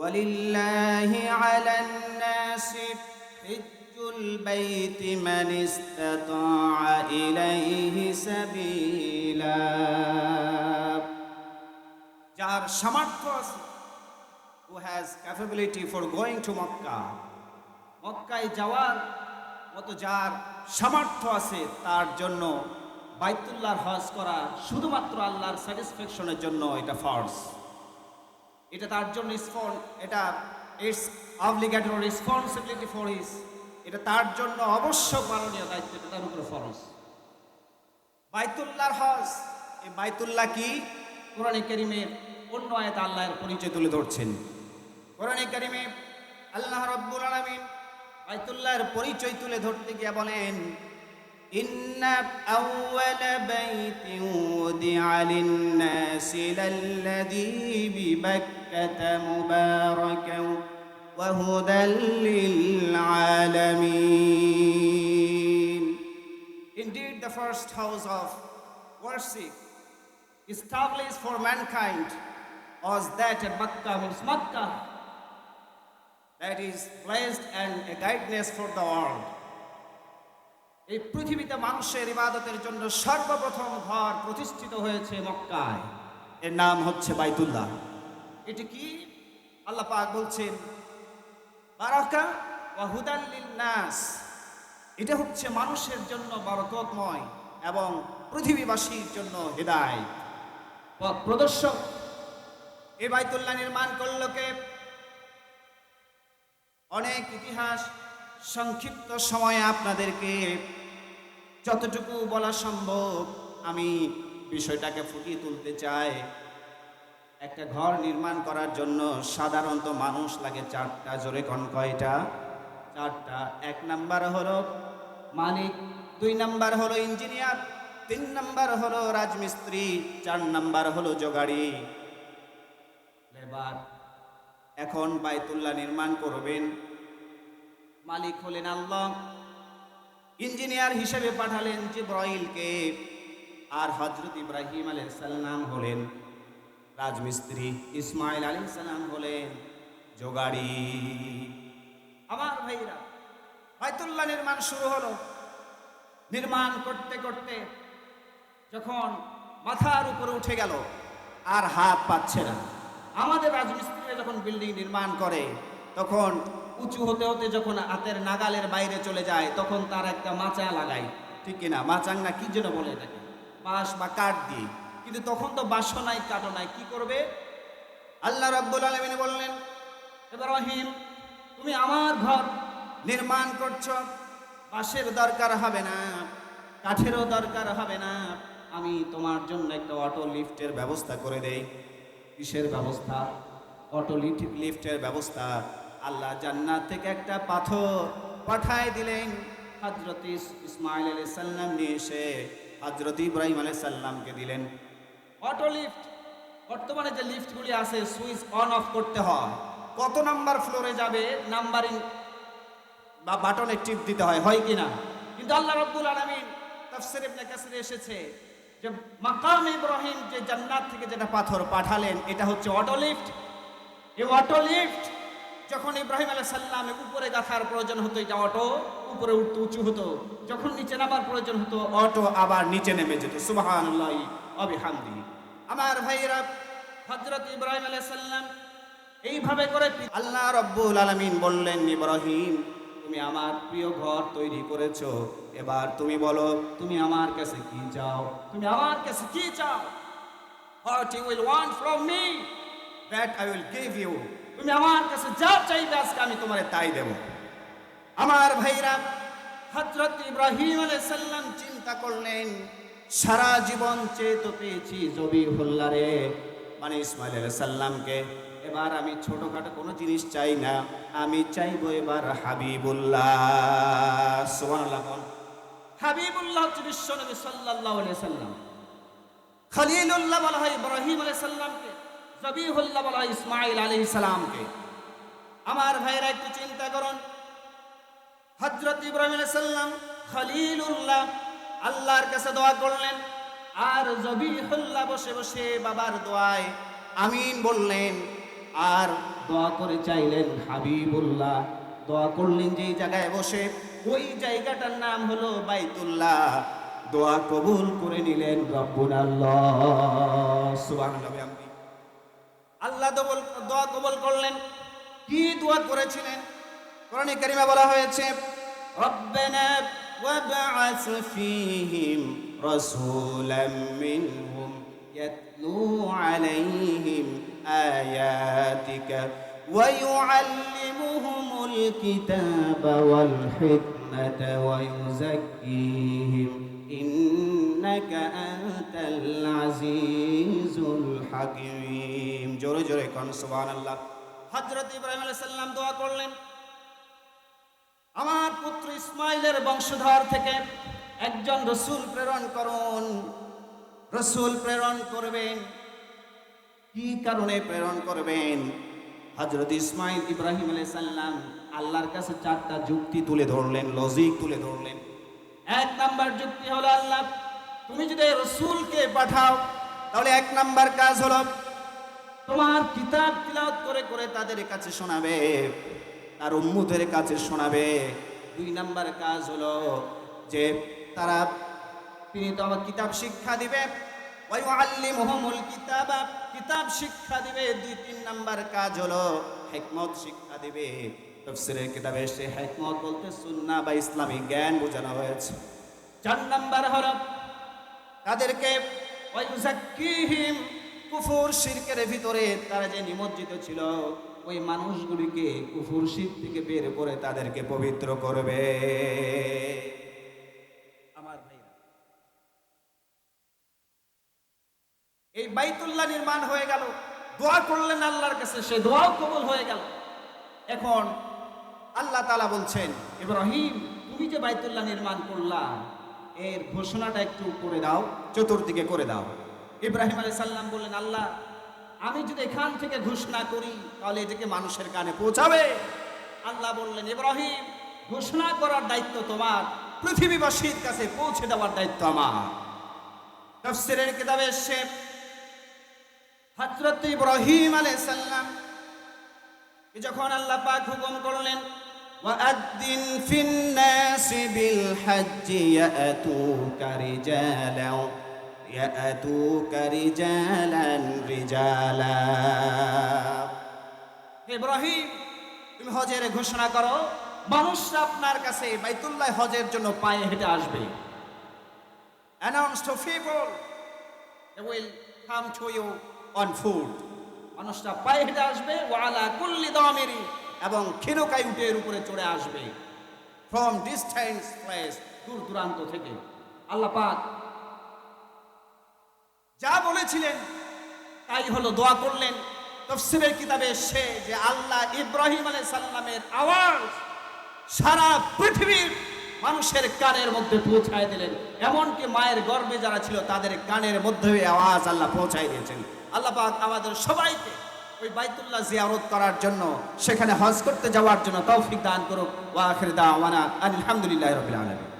ولله على الناس حج البيت من استطاع إليه سبيلا যার সামর্থ্য আছে who has capability for going to Mecca মক্কায় যাওয়ার মতো যার সামর্থ্য আছে তার জন্য বাইতুল্লাহর হজ করা শুধুমাত্র আল্লাহর স্যাটিসফ্যাকশনের জন্য এটা ফর্স এটা তার জন্য স্পন এটা it's obligatory responsibility for his এটা তার জন্য অবশ্য পালনীয় দায়িত্ব, এটা তার উপরে ফরজ। বাইতুল্লাহর হজ এই বাইতুল্লাহ কি? কোরআনে কারিমের অন্য আয়াত আল্লাহর পরিচয় তুলে ধরছেন। কোরআনে কারিমে আল্লাহ রব্বুল আলামিন বাইতুল্লাহর পরিচয় তুলে ধরতে গিয়ে বলেন إن أول بيت وضع للناس للذي ببكة مباركا وهدى للعالمين Indeed, the first house of worship established for mankind was that at Makkah means Makkah that is blessed and a guidance for the world. এই পৃথিবীতে মানুষের ইবাদতের জন্য সর্বপ্রথম ঘর প্রতিষ্ঠিত হয়েছে মক্কায়। এর নাম হচ্ছে বাইতুল্লাহ। এটি কি? আল্লাহ পাক বলছেন, বারাকা ওয়া হুদান নাস এটা হচ্ছে মানুষের জন্য বরকতময় এবং পৃথিবীবাসীর জন্য হেদায় প্রদর্শক, এই বাইতুল্লাহ নির্মাণ করল কে? অনেক ইতিহাস সংক্ষিপ্ত সময়ে আপনাদেরকে যতটুকু বলা সম্ভব আমি বিষয়টাকে ফুটিয়ে তুলতে চাই। একটা ঘর নির্মাণ করার জন্য সাধারণত মানুষ লাগে চারটা, জোরে কন কয়টা? চারটা। এক নাম্বার হলো মালিক, দুই নাম্বার হলো ইঞ্জিনিয়ার, তিন নাম্বার হলো রাজমিস্ত্রি, চার নাম্বার হলো জোগাড়ি। লেবার, এখন বাইতুল্লাহ নির্মাণ করবেন। মালিক হলেন আল্লাহ। ইঞ্জিনিয়ার হিসেবে পাঠালেন জিব্রাইলকে। আর হজরত ইব্রাহিম আলাইহিস সালাম হলেন রাজমিস্ত্রি, ইসমাইল সালাম হলেন জোগাড়ি। আমার ভাইরা, বাইতুল্লাহ নির্মাণ শুরু হলো। নির্মাণ করতে করতে যখন মাথার উপরে উঠে গেল, আর হাত পাচ্ছে না। আমাদের রাজমিস্ত্রিরা যখন বিল্ডিং নির্মাণ করে, তখন উঁচু হতে হতে যখন হাতের নাগালের বাইরে চলে যায়, তখন তার একটা মাচা লাগায়। ঠিক কিনা? মাচাং না কি জন্য বলে এটাকে? বাঁশ বা কাঠ দিয়ে। কিন্তু তখন তো বাঁশও নাই কাঠও নাই কি করবে? আল্লাহ রাব্বুল আলামিন বললেন ইব্রাহিম, তুমি আমার ঘর নির্মাণ করছ। বাঁশের দরকার হবে না, কাঠেরও দরকার হবে না। আমি তোমার জন্য একটা অটো লিফটের ব্যবস্থা করে দেই। কিসের ব্যবস্থা? অটো লিফটের ব্যবস্থা। আল্লাহ জান্নাত থেকে একটা পাথর পাঠায় দিলেন হজরত ইসমাইল আলি সাল্লাম নিয়ে এসে হজরত ইব্রাহিম আলাইহিস সাল্লামকে দিলেন। Auto lift. বর্তমানে যে লিফটগুলি আছে, সুইচ অন অফ করতে হয়। কত নাম্বার ফ্লোরে যাবে? নাম্বারিং বা বাটনে টিপ দিতে হয় হয় কি না কিন্তু আল্লাহ রাব্বুল আলামিন তাফসীর ইবনে কাসিরে এসেছে যে মাকাম ইব্রাহিম যে জান্নাত থেকে যেটা পাথর পাঠালেন, এটা হচ্ছে অটো লিফট। এই অটো লিফট যখন ইব্রাহিম আলাইহিস সালাম উপরে গাথার প্রয়োজন হতো, এটা অটো উপরে উঠতে উঁচু হতো। যখন নিচে নামার প্রয়োজন হতো, অটো আবার নিচে নেমে যেত। সুবহানাল্লাহ অবিহামদি আমার ভাইরা হযরত ইব্রাহিম আলাইহিস সাল্লাম এইভাবে করে আল্লাহ রব্বুল আলামিন বললেন, ইব্রাহিম, তুমি আমার প্রিয় ঘর তৈরি করেছ। এবার তুমি বলো, তুমি আমার কাছে কি চাও? তুমি আমার কাছে কি চাও? What you will want from me that I will give you তুমি আমার কাছে যা চাইবে আজকে আমি তোমারে তাই দেব। আমার ভাইরা, হযরত ইব্রাহিম সালাম চিন্তা করলেন, সারা জীবন চেয়ে তো পেয়েছি জবিহুল্লাহ রে মানে ইসমাইল সালামকে। এবার আমি ছোটখাটো কোনো জিনিস চাই না, আমি চাইব এবার হাবিবুল্লাহ। সুবহানাল্লাহ বল। হাবিবুল্লাহ হচ্ছে বিশ্বনবী আলাইহি সাল্লাম। খলিলুল্লাহ বলা হয় ইব্রাহিম আলাইহিস সালামকে। জবিহুল্লাহ বলা ইসমাইল আলাইহিস সালামকে। আমার ভাইরা একটু চিন্তা করুন। হযরত ইব্রাহিম আলাইহিস সালাম খলিলুল্লাহ আল্লাহর কাছে দোয়া করলেন। আর জবিহুল্লাহ বসে বসে বাবার দোয়ায় আমিন বললেন। আর দোয়া করে চাইলেন হাবিবুল্লাহ। দোয়া করলেন যেই জায়গায় বসে, ওই জায়গাটার নাম হলো বাইতুল্লাহ। দোয়া কবুল করে নিলেন রব্বুল আল্লাহ সুবহানাল্লাহ। আল্লাহ দবল দোয়া কবুল করলেন কি দোয়া করেছিলেন কোরআনে কারিমে বলা হয়েছে রব্বানা ওয়াবআস ফীহিম রাসূলাম মিনহুম ইয়াতলু আলাইহিম আয়াতিকা ويعلمهم الكتاب والحكمة ويزكيهم إنك أنت العزيز الحكيم জোরে জোরে কোন সুবহানাল্লাহ হযরত ইব্রাহিম আলাইহিস সালাম দোয়া করলেন আমার পুত্র ইসমাইলের বংশধর থেকে একজন রসুল প্রেরণ করুন রসুল প্রেরণ করবেন কি কারণে প্রেরণ করবেন হজরত ইসমাইল ইব্রাহিম আলাইহিস সালাম আল্লাহর কাছে চারটা যুক্তি তুলে ধরলেন লজিক তুলে ধরলেন এক নাম্বার যুক্তি হলো আল্লাহ তুমি যদি রসুলকে পাঠাও, তাহলে এক নাম্বার কাজ হলো, তোমার কিতাব তিলাওয়াত করে করে তাদের কাছে শোনাবে, তার উম্মুদের কাছে শোনাবে। দুই নাম্বার কাজ হলো যে তারা, তিনি তো আমার কিতাব শিক্ষা দিবে। ওয়াইউআল্লিমুহুমুল কিতাবা, কিতাব শিক্ষা দিবে। দুই তিন নাম্বার কাজ হলো হিকমত শিক্ষা দিবে। তাফসীরের কিতাবে এসে হিকমত বলতে সুন্নাহ বা ইসলামী জ্ঞান বোঝানো হয়েছে। চার নাম্বার হলো তাদেরকে কুফুর শিরকের ভিতরে তারা যে নিমজ্জিত ছিল, ওই মানুষগুলিকে কুফুর শির থেকে বের করে তাদেরকে পবিত্র করবে। আমার এই বাইতুল্লাহ নির্মাণ হয়ে গেল, দোয়া করলেন আল্লাহর কাছে, সে দোয়াও কবল হয়ে গেল। এখন আল্লাহ তালা বলছেন, ইব্রাহিম, তুমি যে বাইতুল্লাহ নির্মাণ করলা এর ঘোষণাটা একটু করে দাও, চতুর্দিকে করে দাও। ইব্রাহিম আলাই সাল্লাম বললেন, আল্লাহ, আমি যদি এখান থেকে ঘোষণা করি, তাহলে এটাকে মানুষের কানে পৌঁছাবে। আল্লাহ বললেন, ইব্রাহিম, ঘোষণা করার দায়িত্ব তোমার। পৃথিবীবাসীর কাছে পৌঁছে দেওয়ার দায়িত্ব আমার। তফসিরের কিতাবে এসছে, হযরত ইব্রাহিম আলাইহিস সালাম, যখন আল্লাহ পাক হুকুম করলেন وأذن في الناس بالحج يأتوك رجالا يأتوك رجالا رجالا ইব্রাহিম তুমি হজের ঘোষণা করো মানুষরা আপনার কাছে বাইতুল্লাহ হজের জন্য পায়ে হেঁটে আসবে announce to people they will come to you on foot মানুষরা পায়ে হেঁটে আসবে ওয়ালা কুল্লি দামিরি এবং ক্ষীরকাই উটের উপরে চড়ে আসবে। ফ্রম ডিস্টেন্স প্লেস দূর দূরান্ত থেকে। আল্লাহ পাক যা বলেছিলেন, তাই হলো দোয়া করলেন। তফসিরের কিতাবে সে যে আল্লাহ ইব্রাহিম আলাইহিস সাল্লামের আওয়াজ সারা পৃথিবীর মানুষের কানের মধ্যে পৌঁছায় দিলেন। এমনকি মায়ের গর্ভে যারা ছিল, তাদের কানের মধ্যে আওয়াজ আল্লাহ পৌঁছায় দিয়েছেন। আল্লাহ পাক আমাদের সবাইকে ওই বাইতুল্লাহ জিয়ারত করার জন্য, সেখানে হজ করতে যাওয়ার জন্য তৌফিক দান করুক। ওয়া আখির দাওয়ানা আলহামদুলিল্লাহি রাব্বিল আলামিন।